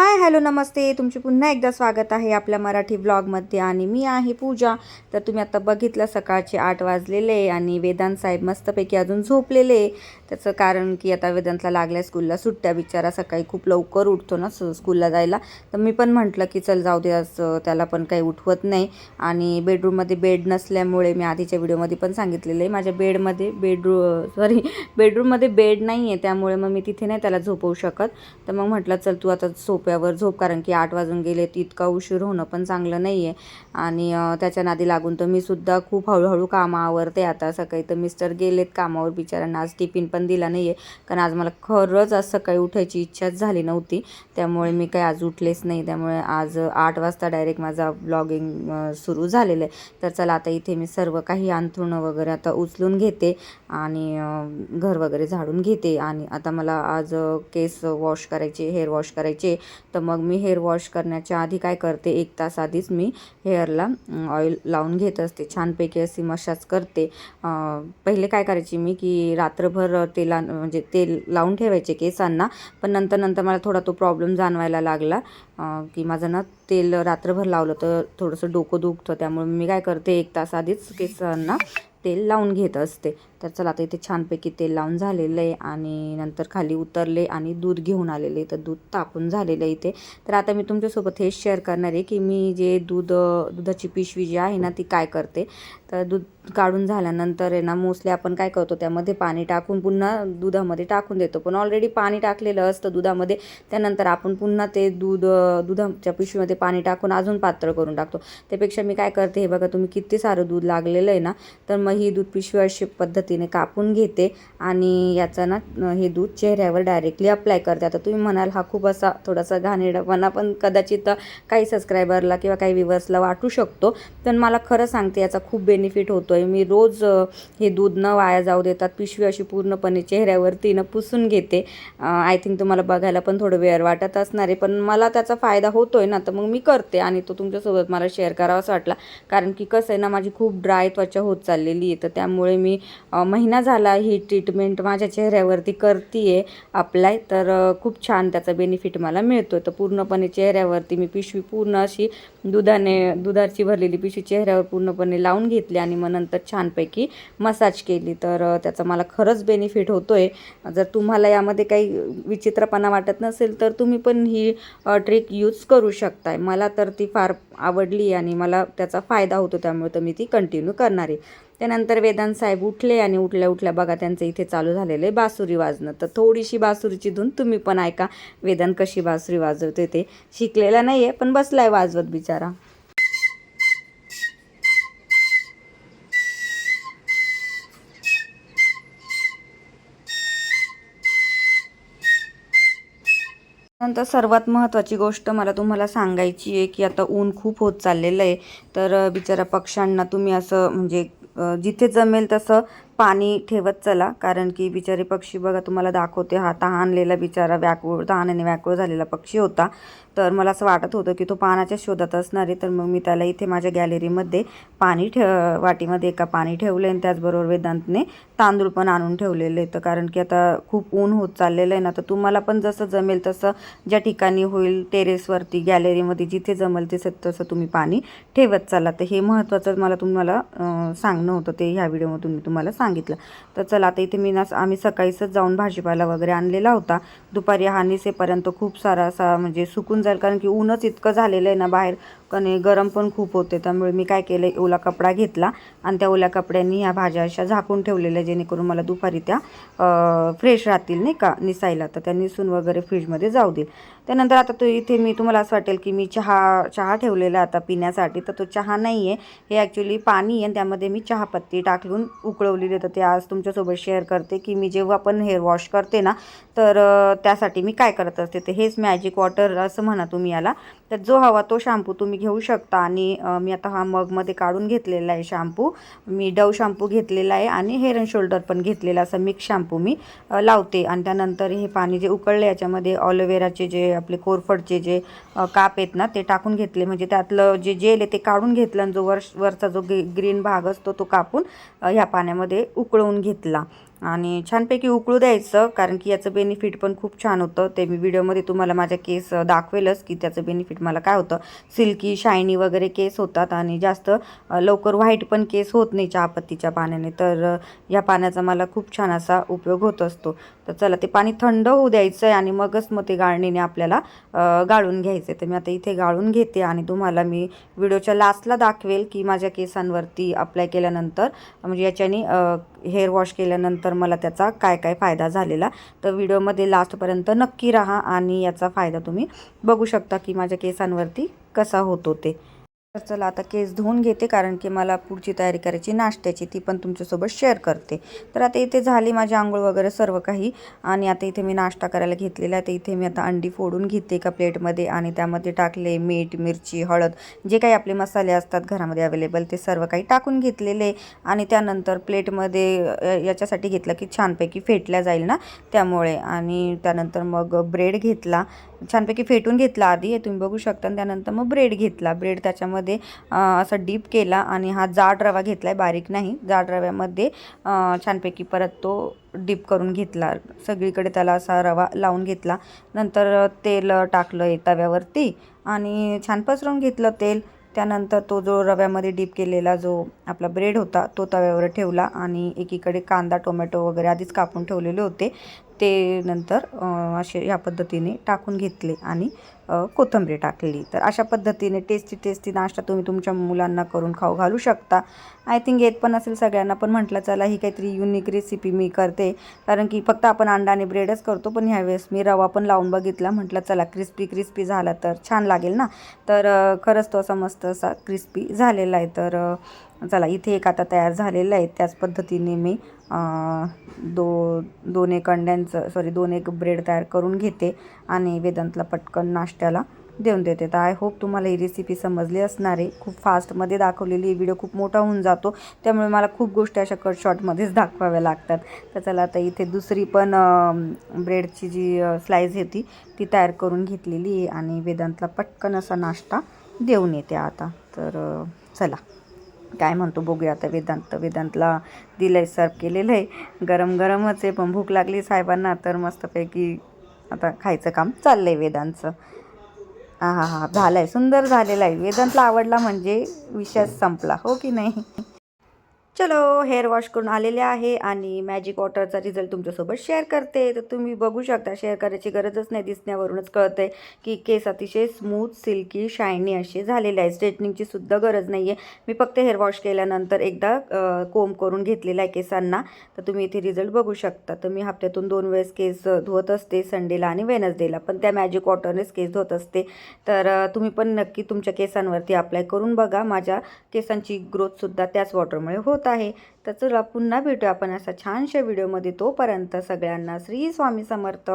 Hi, hello नमस्ते. तुमचे पुन्हा एकदा स्वागत आहे आपल्या मराठी ब्लॉगमध्ये आणि मी आहे पूजा. तर तुम्ही आता बघितलं सकाळचे आठ वाजलेले आहे आणि वेदांत साहेब मस्तपैकी अजून झोपलेले. आहे. त्याचं कारण की आता वेदांतला लागल्या स्कूलला सुट्ट्या. बिचारा सकाळी खूप लवकर उठतो ना स स्कूलला जायला. तर मी पण म्हटलं की चल जाऊ दे असं त्याला पण काही उठवत नाही. आणि बेडरूममध्ये बेड नसल्यामुळे मी आधीच्या व्हिडिओमध्ये पण सांगितलेलं आहे. माझ्या बेडमध्ये बेडरू सॉरी बेडरूममध्ये बेड नाही आहे त्यामुळे मग मी तिथे नाही त्याला झोपवू शकत. तर मग म्हटलं चल तू आता सोप्यावर झोप कारण की आठ वाजून गेले तर इतका उशीर होणं पण चांगलं नाही आहे आणि त्याच्या नादी लागून तर मी सुद्धा खूप हळूहळू कामं आवरते आता. सकाळी तर मिस्टर गेलेत कामावर बिचाऱ्यांना. आज टिफिन पण दिला नाही आहे कारण आज मला खरंच आज सकाळी उठायची इच्छाच झाली नव्हती. त्यामुळे मी काही आज उठलेच नाही. त्यामुळे आज आठ वाजता डायरेक्ट माझा ब्लॉगिंग सुरू झालेलं आहे. तर चला आता इथे मी सर्व काही अंथरुणं वगैरे आता उचलून घेते आणि घर वगैरे झाडून घेते. आणि आता मला आज केस वॉश करायचे हेअर वॉश करायचे. तर मग मी हेअर वॉश करण्याच्या आधी काय करते? एक तास आधीच मी हेअरला ऑइल लावून घेत असते. छानपैकी अशी मशाज करते. पहिले काय करायची मी की रात्रभर तेला म्हणजे तेल लावून ठेवायचे केसांना. पण नंतर नंतर मला थोडा तो प्रॉब्लेम जाणवायला लागला की माझं ना तेल रात्रभर लावलं तर थोडंसं डोकं दुखतं. त्यामुळे मी काय करते? एक तास आधीच केसांना तेल लावून घेत असते. तर चला आता इथे छानपैकी तेल लावून झालेलं आहे आणि नंतर खाली उतरले आणि दूध घेऊन आलेले. तर दूध तापून झालेलं आहे इथे. तर आता मी तुमच्यासोबत हे शेअर करणार आहे की मी जे दूध दुधाची पिशवी जी आहे ना ती काय करते. तर दूध काढून झाल्यानंतर आहे ना मोस्टली आपण काय करतो त्यामध्ये पाणी टाकून पुन्हा दुधामध्ये टाकून देतो. पण ऑलरेडी पाणी टाकलेलं असतं दुधामध्ये त्यानंतर आपण पुन्हा ते दूध दुधाच्या पिशवीमध्ये पाणी टाकून अजून पातळ करून टाकतो. त्यापेक्षा मी काय करते हे बघा तुम्ही किती सारं दूध लागलेलं आहे ना तर मग ही दूध पिशवी अशी पद्धतीने कापून घेते आणि याचा ना हे दूध चेहऱ्यावर डायरेक्टली अप्लाय करते. आता तुम्ही म्हणाल हा खूप असा थोडासा घाणेरडापणा पण कदाचित काही सबस्क्रायबरला किंवा काही व्ह्युअर्सला वाटू शकतो. पण मला खरं सांगते याचा खूप बेनिफिट होतो आहे मी रोज हे दूध न वाया जाऊ देतात पिशवी अशी पूर्णपणे चेहऱ्यावरती न पुसून घेते. आय थिंक तुम्हाला बघायला पण थोडं वेळ वाटत असणार आहे पण मला त्याचा फायदा होतो आहे ना तर मग मी करते आणि तो तुमच्यासोबत मला शेअर करावासा वाटला. कारण की कसं आहे ना माझी खूप ड्राय त्वचा होत चाललेली आहे. तर त्यामुळे मी महिना झाला ही ट्रीटमेंट माझ्या चेहऱ्यावरती करते आहे अप्लाय तर खूप छान त्याचा बेनिफिट मला मिळतो तर पूर्णपणे चेहऱ्यावरती मी पिशवी पूर्ण अशी दुधाने दुधाची भरलेली पिशवी चेहऱ्यावर पूर्णपणे लावून घेतली आणि मग नंतर छानपैकी मसाज केली. तर त्याचा मला खरंच बेनिफिट होतो आहे जर तुम्हाला यामध्ये काही विचित्रपणा वाटत नसेल तर तुम्ही पण ही ट्रिक यूज करू शकताय. मला तर ती फार आवडली आणि मला त्याचा फायदा होतो. त्यामुळे तर मी ती कंटिन्यू करणार आहे. त्यानंतर वेदांत साहेब उठले आणि उठल्या उठल्या बघा त्यांचं इथे चालू झालेलं आहे बासुरी वाजणं. तर थोडीशी बासुरीची धून तुम्ही पण ऐका. वेदांत कशी बासुरी वाजवते ते. शिकलेला नाही आहे पण बसलाय वाजवत बिचारा. नंतर सर्वात महत्त्वाची गोष्ट मला तुम्हाला सांगायची आहे की आता ऊन खूप होत चाललेलं आहे. तर बिचारा पक्ष्यांना तुम्ही असं म्हणजे जिथे जमेल तसं पाणी ठेवत चला कारण की बिचारे पक्षी बघा तुम्हाला दाखवते हा तहानलेला बिचारा व्याकुळ तहानाने व्याकुळ झालेला पक्षी होता. तर मला असं वाटत होतं की तो पाण्याच्या शोधात असणार आहे तर मग मी त्याला इथे माझ्या गॅलरीमध्ये पाणी ठे वाटीमध्ये एका पाणी ठेवलं आहे आणि त्याचबरोबर वेदांतने तांदूळ पण आणून ठेवलेले तर कारण की आता खूप ऊन होत चाललेलं आहे ना तर तुम्हाला पण जसं जमेल तसं ज्या ठिकाणी होईल टेरेसवरती गॅलरीमध्ये जिथे जमेल तिथे तसं तुम्ही पाणी ठेवत चाला. तर हे महत्त्वाचं मला तुम्हाला सांगणं होतं ते ह्या व्हिडिओमधून मी तुम्हाला सांग सांगितलं. तर चला आता इथे मी ना आम्ही सकाळीच जाऊन भाजीपाला वगैरे आणलेला होता. दुपारी हा निसेपर्यंत खूप सारा असा म्हणजे सुकून जाईल कारण की ऊनच इतकं झालेलं आहे ना बाहेर. कणे गरम पण खूप होते. त्यामुळे मी काय केलं ओला कपडा घेतला आणि त्या ओल्या कपड्यांनी ह्या भाज्या अशा झाकून ठेवलेल्या जेणेकरून मला दुपारी त्या फ्रेश राहतील नाही का निसायला. तर त्या निसून वगैरे फ्रीजमध्ये जाऊ देईल. त्यानंतर आता तो इथे मी तुम्हाला असं वाटेल की मी चहा चहा ठेवलेला आता पिण्यासाठी. तर तो चहा नाही आहे हे ॲक्च्युली पाणी आहे आणि त्यामध्ये मी चहापत्ती टाकून उकळवलेली तर ते आज तुमच्यासोबत शेअर करते की मी जेव्हा पण हेअर वॉश करते ना तर त्यासाठी मी काय करत असते? तर हेच मॅजिक वॉटर असं म्हणा तुम्ही याला. तर जो हवा तो शॅम्पू तुम्ही घेऊ शकता. आणि मी आता हा मगमध्ये काढून घेतलेला आहे शॅम्पू मी डव शॅम्पू घेतलेला आहे आणि हेअर अँड शोल्डर पण घेतलेला असं मिक्स शॅम्पू मी लावते. आणि त्यानंतर हे पाणी जे उकळले याच्यामध्ये ऑलोवेराचे जे आपले कोरफडचे जे काप आहेत ना ते टाकून घेतले. म्हणजे त्यातलं जे जेल आहे ते काढून घेतलं आणि जो वर वरचा जो ग्रीन भाग असतो तो कापून ह्या पाण्यामध्ये उकळवून घेतला. आणि छानपैकी उकळू द्यायचं कारण की याचं बेनिफिट पण खूप छान होतं. ते मी व्हिडिओमध्ये तुम्हाला माझ्या केस दाखवेलच की त्याचं बेनिफिट मला काय होतं. सिल्की शायनी वगैरे केस होतात आणि जास्त लवकर व्हाईट पण केस होत नाही चहापत्तीच्या पाण्याने. तर या पाण्याचा मला खूप छान असा उपयोग होत असतो. तर चला ते पाणी थंड होऊ द्यायचं आहे आणि मगच मग ते गाळणीने आपल्याला गाळून घ्यायचं तर मी आता इथे गाळून घेते आणि तुम्हाला मी व्हिडिओच्या लास्टला दाखवेल की माझ्या केसांवरती अप्लाय केल्यानंतर म्हणजे याच्याने हेअर वॉश केल्यानंतर तर मला त्याचा काय काय फायदा झालेला तर व्हिडिओमध्ये लास्टपर्यंत नक्की राहा आणि याचा फायदा तुम्ही बघू शकता की माझ्या केसांवरती कसा होतो ते. तर चला आता केस धुवून घेते कारण की मला पुढची तयारी करायची नाश्त्याची. ती पण तुमच्यासोबत शेअर करते. तर आता इथे झाली माझी आंघोळ वगैरे सर्व काही आणि आता इथे मी नाश्ता करायला घेतलेला आहे. तर इथे मी आता अंडी फोडून घेते एका प्लेटमध्ये आणि त्यामध्ये टाकले मीठ मिरची हळद जे काही आपले मसाले असतात घरामध्ये अवेलेबल ते सर्व काही टाकून घेतलेले आणि त्यानंतर प्लेटमध्ये याच्यासाठी घेतलं की छानपैकी फेटल्या जाईल ना त्यामुळे. आणि त्यानंतर मग ब्रेड घेतला छानपैकी फेटून घेतला आधी हे तुम्ही बघू शकता. आणि त्यानंतर मग ब्रेड घेतला. ब्रेड त्याच्यामध्ये असा डीप केला आणि हा जाड रवा घेतला आहे बारीक नाही. जाड रव्यामध्ये छानपैकी परत तो डीप करून घेतला. सगळीकडे त्याला असा रवा लावून घेतला. नंतर तेल टाकलं आहे तव्यावरती आणि छान पसरून घेतलं तेल. त्यानंतर तो जो रव्यामध्ये डीप केलेला जो आपला ब्रेड होता तो तव्यावर ठेवला आणि एकीकडे कांदा टोमॅटो वगैरे आधीच कापून ठेवलेले होते. ते नंतर असे या पद्धतीने टाकून घेतले आणि कोथंबरी कोथिंबीर टाकली. तर अशा पद्धतीने टेस्टी टेस्टी नाश्ता तुम्ही तुमच्या मुलांना करून खाऊ घालू शकता. आय थिंक येत पण असेल सगळ्यांना पण म्हटलं चला ही काहीतरी युनिक रेसिपी मी करते. कारण की फक्त आपण अंडा आणि ब्रेडच करतो पण ह्यावेळेस मी रवा पण लावून बघितला. म्हटलं चला क्रिस्पी क्रिस्पी झाला तर छान लागेल ना? तर खरंच तो असा मस्त असा क्रिस्पी झालेला आहे. तर चला इथे एक आता तयार झालेलं आहे. त्याच पद्धतीने मी दो दोन एक अंड्यांचं सॉरी दोन एक ब्रेड तयार करून घेते आणि वेदांतला पटकन नाश्त्याला देऊन देते. तर आय होप तुम्हाला ही रेसिपी समजली असणार आहे. खूप फास्टमध्ये दाखवलेली व्हिडिओ खूप मोठा होऊन जातो. त्यामुळे मला खूप गोष्टी अशा कट शॉर्टमध्येच दाखवाव्या लागतात. तर चला आता इथे दुसरी पण ब्रेडची जी स्लाईज होती ती तयार करून घेतलेली आहे आणि वेदांतला पटकन असा नाश्ता देऊन येते आता. तर चला. काय म्हणतो बघूया आता वेदांत वेदांतला दिलंय सर्व केलेलं आहे गरम गरमच आहे पण भूक लागली साहेबांना तर मस्तपैकी आता खायचं काम चाललंय वेदांचं. हा हा हा झालंय सुंदर झालेलं आहे. वेदांतला आवडला म्हणजे विषय संपला हो की नाही? चलो हेअर वॉश करून आलेले आहे आणि मॅजिक वॉटरचा रिझल्ट तुमच्यासोबत शेअर करते. तर तुम्ही बघू शकता शेअर करायची गरजच नाही. दिसण्यावरूनच कळतंय की केस अतिशय स्मूथ सिल्की शायनी असे झालेले आहे. स्ट्रेटनिंगची सुद्धा गरज नाही आहे मी फक्त हेअर वॉश केल्यानंतर एकदा कोम करून घेतलेला आहे केसांना. तर तुम्ही इथे रिझल्ट बघू शकता. तर मी हप्त्यातून दोन वेळेस केस धुवत असते संडेला आणि वेनसडेला पण त्या मॅजिक वॉटरनेच केस धुवत असते. तर तुम्ही पण नक्की तुमच्या केसांवरती अप्लाय करून बघा. माझ्या केसांची ग्रोथसुद्धा त्याच वॉटरमुळे होत आहे. तर चला पुन्हा भेटूया आपण असा छानशा व्हिडिओमध्ये. तोपर्यंत सगळ्यांना श्री स्वामी समर्थ.